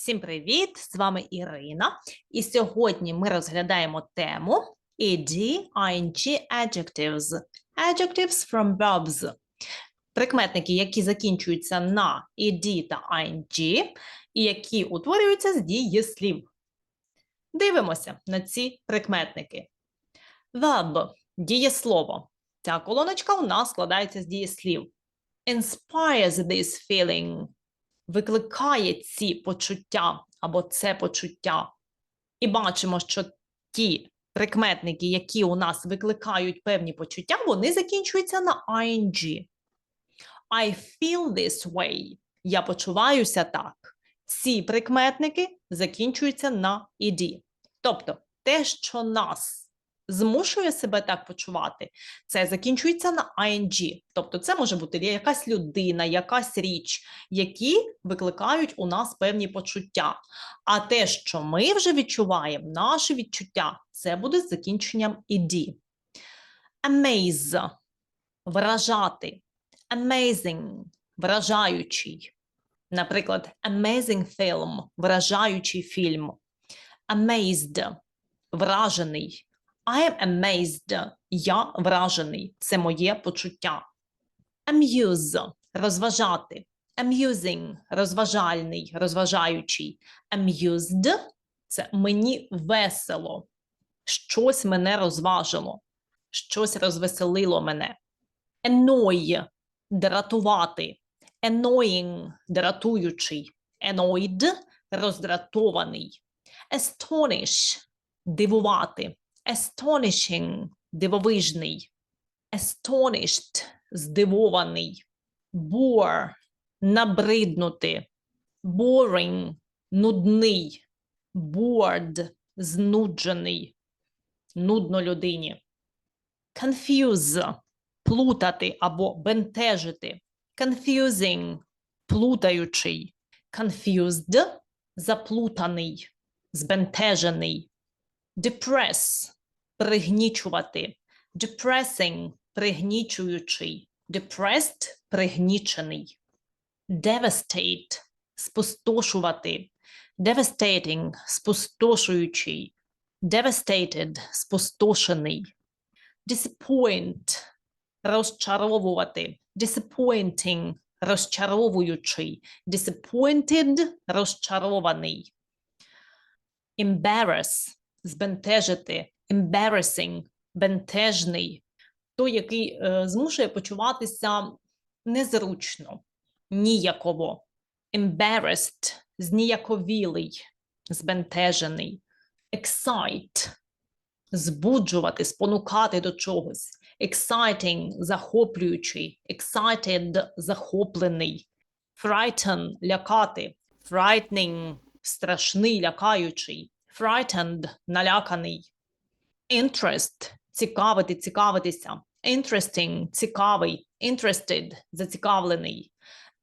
Всім привіт! З вами Ірина. І сьогодні ми розглядаємо тему ED, ING, adjectives. Adjectives from verbs. Прикметники, які закінчуються на ED та ING, і які утворюються з дієслів. Дивимося на ці прикметники. Verb – дієслово. Ця колоночка у нас складається з дієслів. Inspires this feeling викликає ці почуття або це почуття. І бачимо, що ті прикметники, які у нас викликають певні почуття, вони закінчуються на ing. I feel this way. Я почуваюся так. Ці прикметники закінчуються на ed. Тобто, те, що нас змушує себе так почувати, це закінчується на ing. Тобто, це може бути якась людина, якась річ, які викликають у нас певні почуття. А те, що ми вже відчуваємо, наші відчуття, це буде з закінченням ed. Amaze – вражати. Amazing – вражаючий. Наприклад, amazing film – вражаючий фільм. Amazed – вражений. I am amazed. Я вражений. Це моє почуття. Amuse – розважати. Amusing – розважальний, розважаючий. Amused – це мені весело. Щось мене розважило. Щось розвеселило мене. Annoy – дратувати. Annoying – дратуючий. Annoyed – роздратований. Astonish – дивувати. Astonishing – дивовижний. Astonished – здивований. Bore – набриднути. Boring – нудний. Bored – знуджений. Нудно людині. Confuse – плутати або бентежити. Confusing – плутаючий. Confused – заплутаний, збентежений. Depress – пригнічувати. Depressing – пригнічуючий. Depressed – пригнічений. Devastate – спустошувати. Devastating – спустошуючий. Devastated – спустошений. Disappoint – розчаровувати. Disappointing – розчаровуючий. Disappointed – розчарований. Embarrass – збентежити. Embarrassing – бентежний. Той, який е, змушує почуватися незручно, ніяково. Embarrassed – зніяковілий, збентежений. Excite – збуджувати, спонукати до чогось. Exciting – захоплюючий. Excited – захоплений. Frighten – лякати. Frightening – страшний, лякаючий. Frightened – наляканий. Interest – цікавити, цікавитися. Interesting – цікавий. Interested – зацікавлений.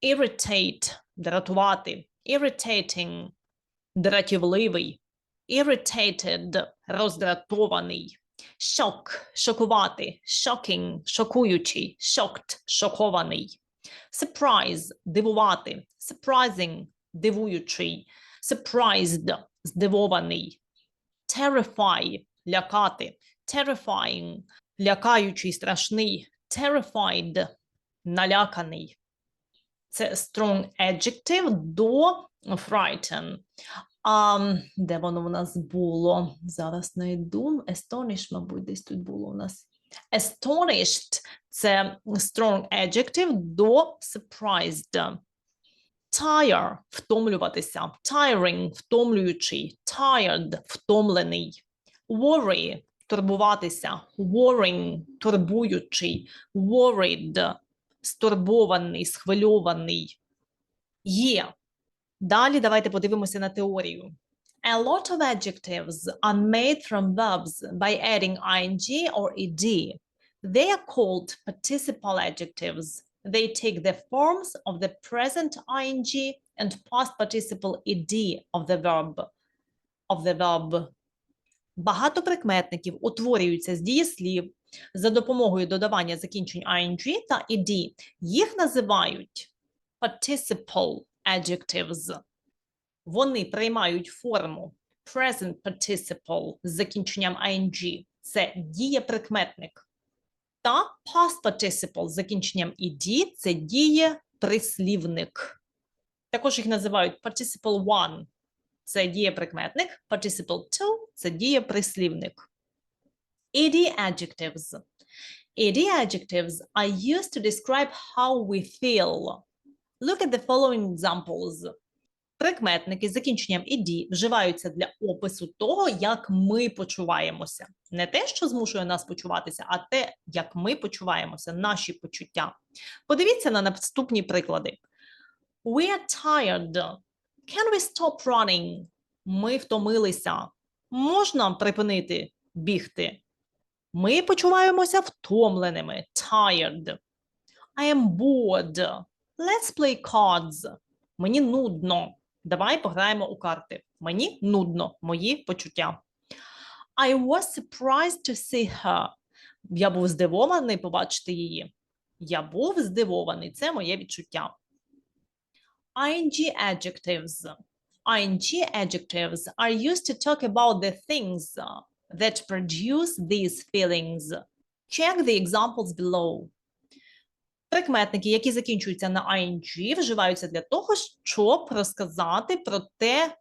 Irritate – дратувати. Irritating – дратівливий. Irritated – роздратований. Shock – шокувати. Shocking – шокуючий. Shocked – шокований. Surprise – дивувати. Surprising – дивуючий. Surprised – здивований. Terrify – лякати. Terrifying – лякаючий, страшний. Terrified – наляканий. Це strong adjective до frighten. А, де воно у нас було? Зараз знайду. Astonish, мабуть, десь тут було у нас. Astonished – це strong adjective до surprised. Tire – втомлюватися. Tiring – втомлюючий. Tired – втомлений. Worry – турбуватися. Worrying – турбуючий. Worried – стурбований, схвильований. Є. Далі давайте подивимося на теорію. A lot of adjectives are made from verbs by adding ing or ed. They are called participle adjectives. They take the forms of the present ing and past participle ed of the verb. Of the verb. Багато прикметників утворюються з дієслів за допомогою додавання закінчень ing та ed. Їх називають participle adjectives. вони приймають форму present participle з закінченням ing. Це дієприкметник. Та past participle з закінченням ed – це дієприслівник. Також їх називають participle one – це дієприкметник, participle two – це дієприслівник. Ed adjectives. Ed adjectives are used to describe how we feel. Look at the following examples. Прикметники з закінченням «ed» вживаються для опису того, як ми почуваємося. Не те, що змушує нас почуватися, а те, як ми почуваємося, наші почуття. Подивіться на наступні приклади. We are tired. Can we stop running? Ми втомилися. Можна припинити бігти? Ми почуваємося втомленими. Tired. I am bored. Let's play cards. Мені нудно. Давай пограємо у карти. Мені нудно. Мої почуття. I was surprised to see her. Я був здивований побачити її. Я був здивований. Це моє відчуття. ING adjectives. ING adjectives are used to talk about the things uh, that produce these feelings. Check the examples below. Прикметники, які закінчуються на ING, вживаються для того, щоб розказати про те,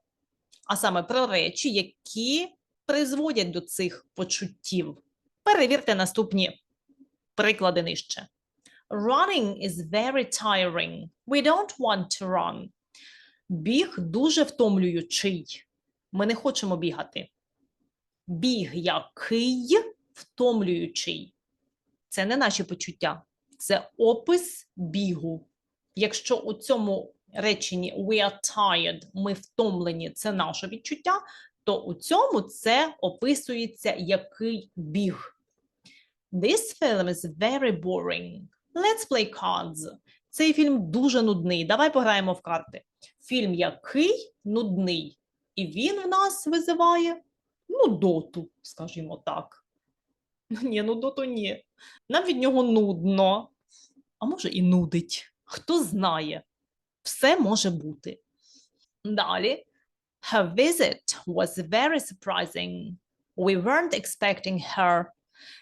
а саме про речі, які призводять до цих почуттів. Перевірте наступні приклади нижче. Running is very tiring. We don't want to run. Біг дуже втомлюючий. Ми не хочемо бігати. Біг який втомлюючий. Це не наші почуття це опис бігу. Якщо у цьому реченні we are tired, ми втомлені, це наше відчуття, то у цьому це описується який біг. This film is very boring. Let's play cards. Цей фільм дуже нудний. Давай пограємо в карти. Фільм який нудний. І він в нас визиває нудоту, скажімо так. Ні, нудоту ні. Нам від нього нудно, а може і нудить. Хто знає, все може бути. Далі. Her visit was very surprising. We weren't expecting her.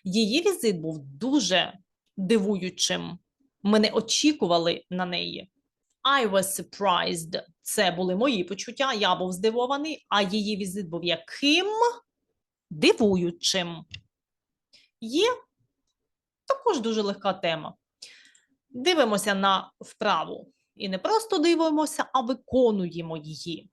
Її візит був дуже дивуючим. Ми не очікували на неї. I was surprised. Це були мої почуття. Я був здивований, а її візит був яким? Дивуючим. Є також дуже легка тема. Дивимося на вправу. І не просто дивимося, а виконуємо її.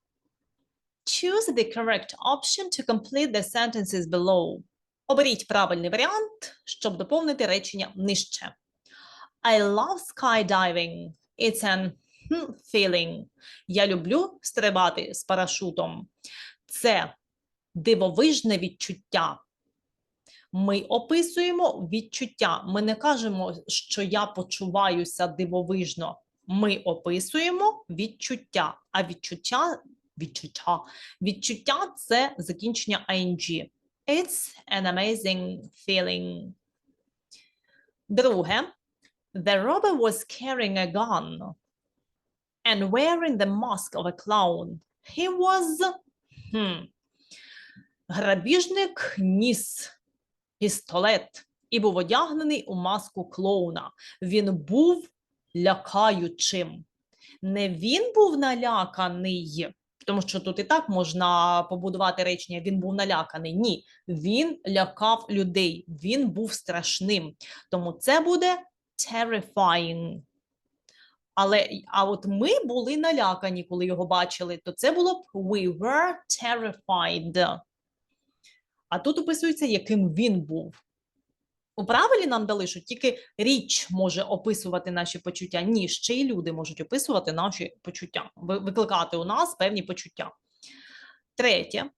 Choose the correct option to complete the sentences below. Оберіть правильний варіант, щоб доповнити речення нижче. I love skydiving. It's an feeling. Я люблю стрибати з парашутом. Це дивовижне відчуття. Ми описуємо відчуття. Ми не кажемо, що я почуваюся дивовижно. Ми описуємо відчуття. А відчуття відчуття. Відчуття це закінчення ING. It's an amazing feeling. Друге. The robber was carrying a gun and wearing the mask of a clown. He was. Hmm. Грабіжник ніс пістолет і був одягнений у маску клоуна. Він був лякаючим. Не він був наляканий, тому що тут і так можна побудувати речення. Він був наляканий. Ні, він лякав людей, він був страшним. Тому це буде terrifying. Але а от ми були налякані, коли його бачили, то це було б we were terrified. А тут описується, яким він був. У правилі нам дали, що тільки річ може описувати наші почуття. Ні, ще й люди можуть описувати наші почуття, викликати у нас певні почуття. Третє.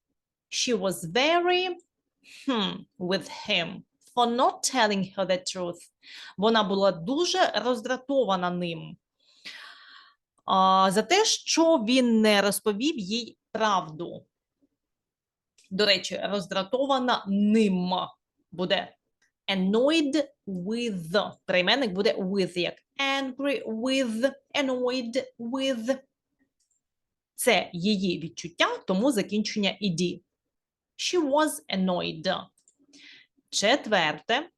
She was very hmm, with him for not telling her the truth. Вона була дуже роздратована ним за те, що він не розповів їй правду. До речі, роздратована ним буде annoyed with. Прийменник буде with як angry with, annoyed with. Це її відчуття, тому закінчення «ed». She was annoyed. Четверте.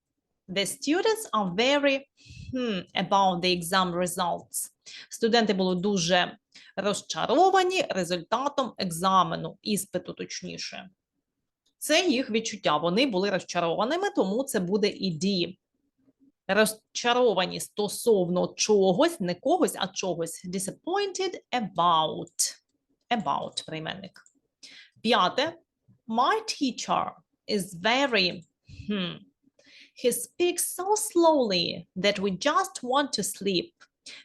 The students are very hmm, about the exam results. Студенти були дуже розчаровані результатом екзамену, іспиту точніше. Це їх відчуття. Вони були розчарованими, тому це буде «ed». Розчаровані стосовно чогось, не когось, а чогось. Disappointed about. About прийменник. П'яте. My teacher is very. Hmm, he speaks so slowly that we just want to sleep.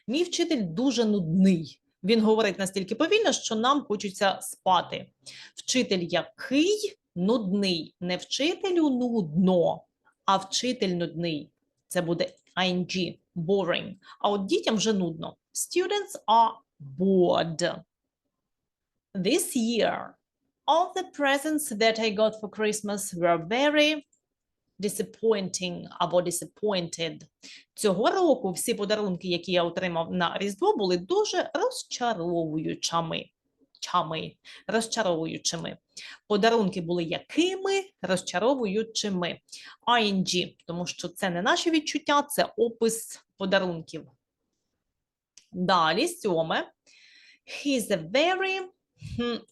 Мій вчитель дуже нудний. Він говорить настільки повільно, що нам хочеться спати. Вчитель який нудний. Не вчителю нудно, а вчитель нудний. Це буде ing, boring. А от дітям вже нудно. Students are bored. This year, all the presents that I got for Christmas were very disappointing або disappointed. Цього року всі подарунки, які я отримав на Різдво, були дуже розчаровуючими. Чами, розчаровуючими. Подарунки були якими? Розчаровуючими. ING, тому що це не наші відчуття, це опис подарунків. Далі, сьоме. He's a very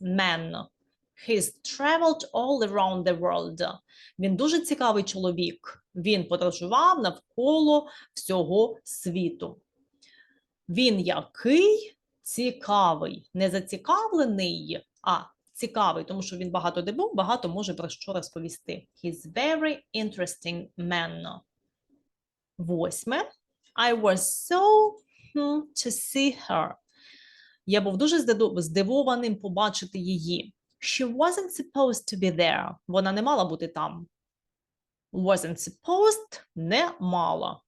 man. He's traveled all around the world. Він дуже цікавий чоловік. Він подорожував навколо всього світу. Він який цікавий, не зацікавлений, а цікавий, тому що він багато де був, багато може про що розповісти. He's very interesting man. Восьме. I was so hmm, to see her. Я був дуже здивованим побачити її. She wasn't supposed to be there. Вона не мала бути там. Wasn't supposed – не мала.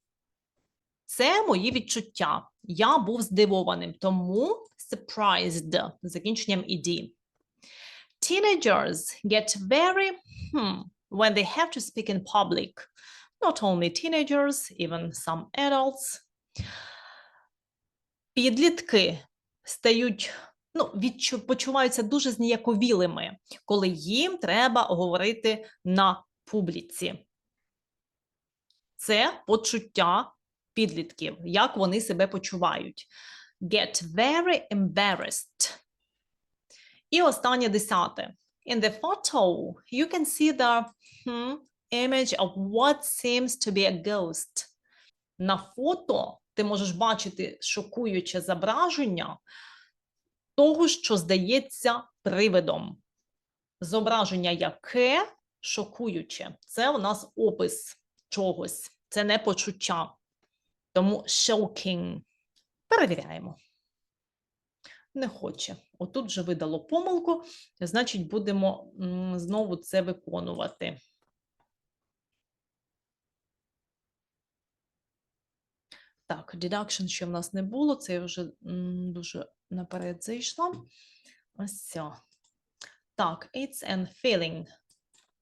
Це мої відчуття. Я був здивованим, тому surprised з закінченням ed. Teenagers get very hmm, when they have to speak in public. Not only teenagers, even some adults. Підлітки стають, ну, відчу, почуваються дуже зніяковілими, коли їм треба говорити на публіці. Це почуття підлітків, як вони себе почувають. Get very embarrassed. І останнє десяте. In the photo, you can see the hmm, image of what seems to be a ghost. На фото ти можеш бачити шокуюче зображення того, що здається привидом. Зображення яке шокуюче. Це у нас опис чогось. Це не почуття. Тому shocking. Перевіряємо. Не хоче. Отут вже видало помилку, значить, будемо знову це виконувати. Так, deduction ще в нас не було, це я вже дуже наперед зайшла. Ось ця. Так, it's an feeling.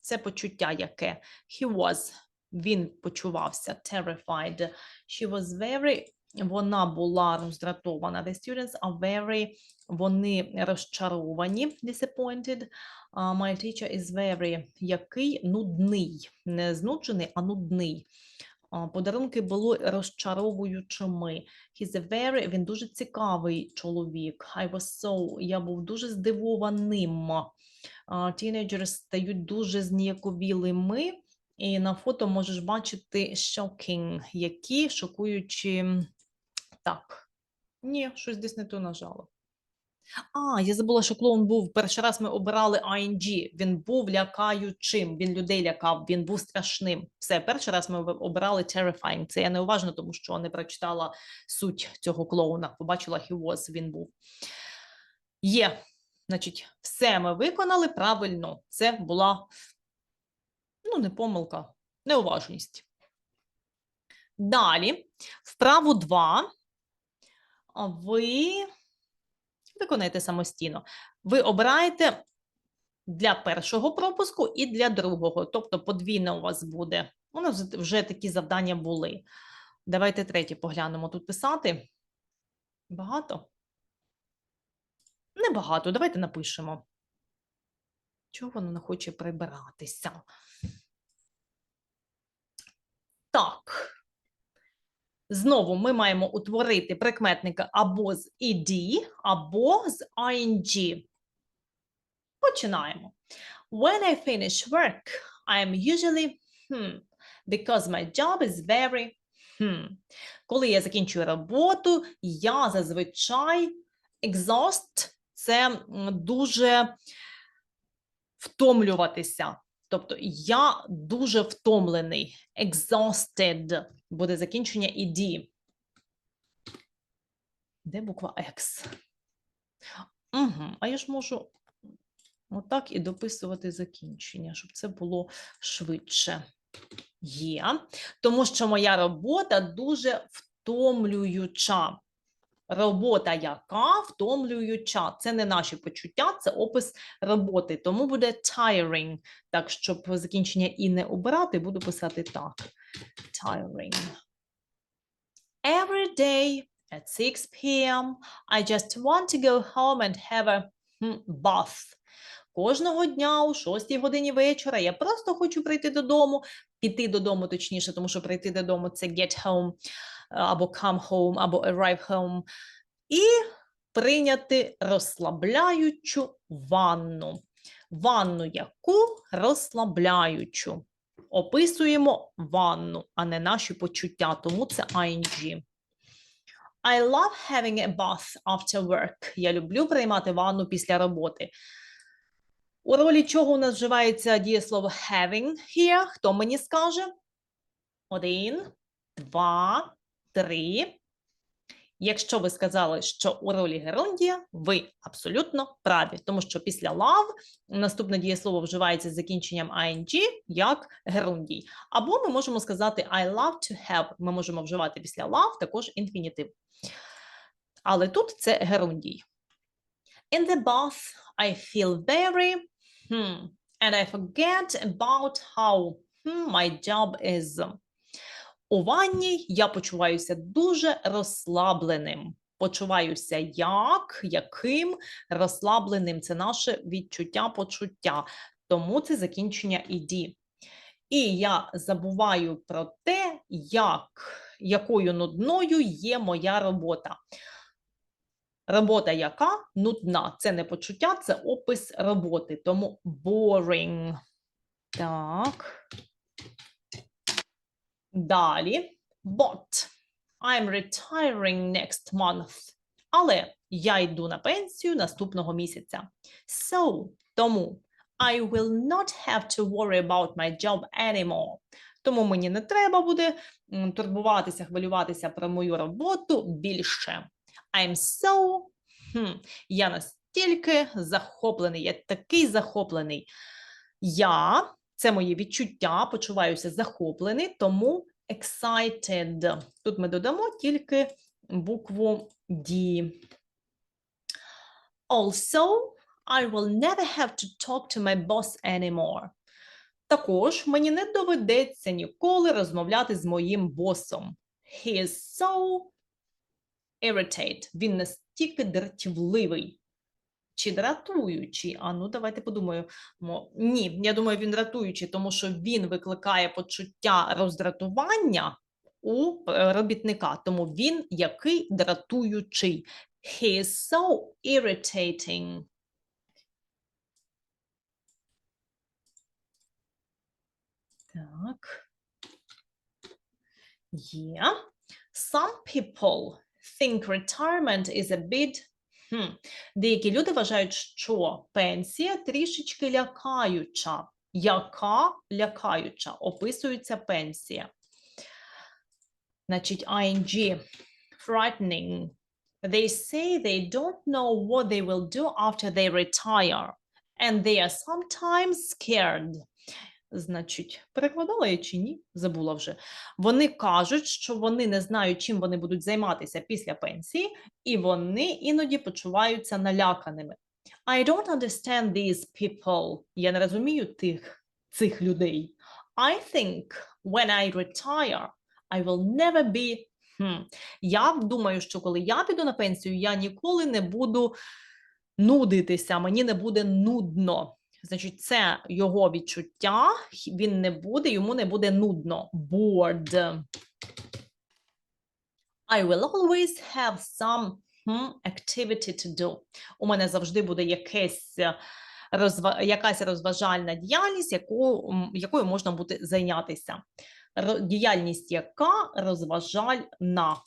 Це почуття яке. He was, він почувався terrified. She was very, вона була роздратована. The students are very, вони розчаровані, disappointed. Uh, my teacher is very, який нудний. Не знуджений, а нудний. Подарунки були розчаровуючими. He's a very, він дуже цікавий чоловік. I was so, я був дуже здивованим. Тінейджери стають дуже зніяковілими. І на фото можеш бачити shocking, які шокуючі. Так. Ні, щось десь не то нажала. А, я забула, що клоун був. Перший раз ми обирали ING. Він був лякаючим, він людей лякав, він був страшним. Все, перший раз ми обирали terrifying. Це я неуважно, тому що не прочитала суть цього клоуна. Побачила he was, він був. Є. Значить, все ми виконали правильно. Це була, ну, не помилка, неуважність. Далі, вправу 2. А Ви виконайте самостійно. Ви обираєте для першого пропуску і для другого, тобто подвійне у вас буде. У нас вже такі завдання були. Давайте третє поглянемо тут писати. Багато? Небагато. Давайте напишемо. Чого воно не хоче прибиратися? Так. Знову ми маємо утворити прикметника або з ed, або з ing. Починаємо. When I finish work, I am usually hmm, because my job is very hmm. Коли я закінчую роботу, я зазвичай exhaust – це дуже втомлюватися. Тобто я дуже втомлений. Exhausted буде закінчення ed. Де буква X? Угу. А я ж можу отак і дописувати закінчення, щоб це було швидше. Є. Тому що моя робота дуже втомлююча. Робота яка втомлююча. Це не наші почуття, це опис роботи. Тому буде tiring. Так, щоб закінчення і не обирати, буду писати так. Tiring. Every day at 6 p.m. I just want to go home and have a hmm, bath. Кожного дня о 6 годині вечора я просто хочу прийти додому, піти додому, точніше, тому що прийти додому це get home, або come home, або arrive home, і прийняти розслабляючу ванну. Ванну яку розслабляючу. Описуємо ванну, а не наші почуття, тому це ing. I love having a bath after work. Я люблю приймати ванну після роботи. У ролі чого у нас вживається дієслово having here? Хто мені скаже? Один, два, три. Якщо ви сказали, що у ролі герундія, ви абсолютно праві, тому що після love наступне дієслово вживається з закінченням ing як герундій. Або ми можемо сказати I love to have. Ми можемо вживати після love також інфінітив. Але тут це герундій. In the bath, I feel very hmm, and I forget about how hmm, my job is. У ванні я почуваюся дуже розслабленим. Почуваюся як, яким розслабленим. Це наше відчуття, почуття. Тому це закінчення «ed». І я забуваю про те, як, якою нудною є моя робота. Робота яка нудна. Це не почуття, це опис роботи. Тому boring. Так. Далі. But I'm retiring next month. Але я йду на пенсію наступного місяця. So, тому I will not have to worry about my job anymore. Тому мені не треба буде турбуватися, хвилюватися про мою роботу більше. I'm so, хм, я настільки захоплений, я такий захоплений. Я, це моє відчуття, почуваюся захоплений, тому excited. Тут ми додамо тільки букву D. Also, I will never have to talk to my boss anymore. Також мені не доведеться ніколи розмовляти з моїм босом. He is so irritate. Він настільки дратівливий. Чи дратуючий? А ну давайте подумаємо. Ні, я думаю, він дратуючий, тому що він викликає почуття роздратування у е, робітника. Тому він який дратуючий. He is so irritating. Так. Є. Some people think retirement is a bit Хм. Деякі люди вважають, що пенсія трішечки лякаюча. Яка лякаюча? Описується пенсія. Значить, ing frightening. They say they don't know what they will do after they retire. And they are sometimes scared. Значить, перекладала я чи ні? Забула вже. Вони кажуть, що вони не знають, чим вони будуть займатися після пенсії, і вони іноді почуваються наляканими. I don't understand these people. Я не розумію тих цих людей. I think when I retire, I will never be. Hmm. Я думаю, що коли я піду на пенсію, я ніколи не буду нудитися, мені не буде нудно. Значить, це його відчуття. Він не буде, йому не буде нудно. Bored. I will always have some hmm, activity to do. У мене завжди буде якесь розва... якась розважальна діяльність, яку... якою можна буде зайнятися. Діяльність, яка розважальна.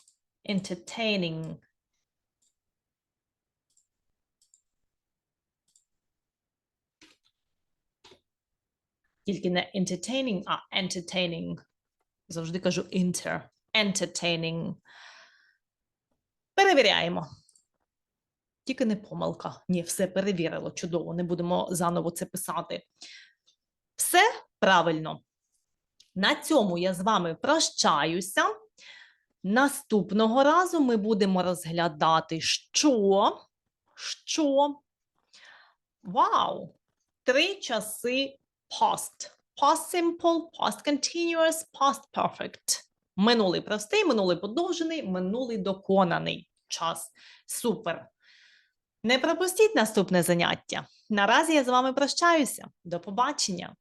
Entertaining. Тільки не entertaining, а entertaining. Завжди кажу inter. Entertaining. Перевіряємо. Тільки не помилка. Ні, все перевірило. Чудово. Не будемо заново це писати. Все правильно. На цьому я з вами прощаюся. Наступного разу ми будемо розглядати, що, що. Вау! Три часи past. Past simple, past continuous, past perfect. Минулий простий, минулий подовжений, минулий доконаний час. Супер. Не пропустіть наступне заняття. Наразі я з вами прощаюся. До побачення.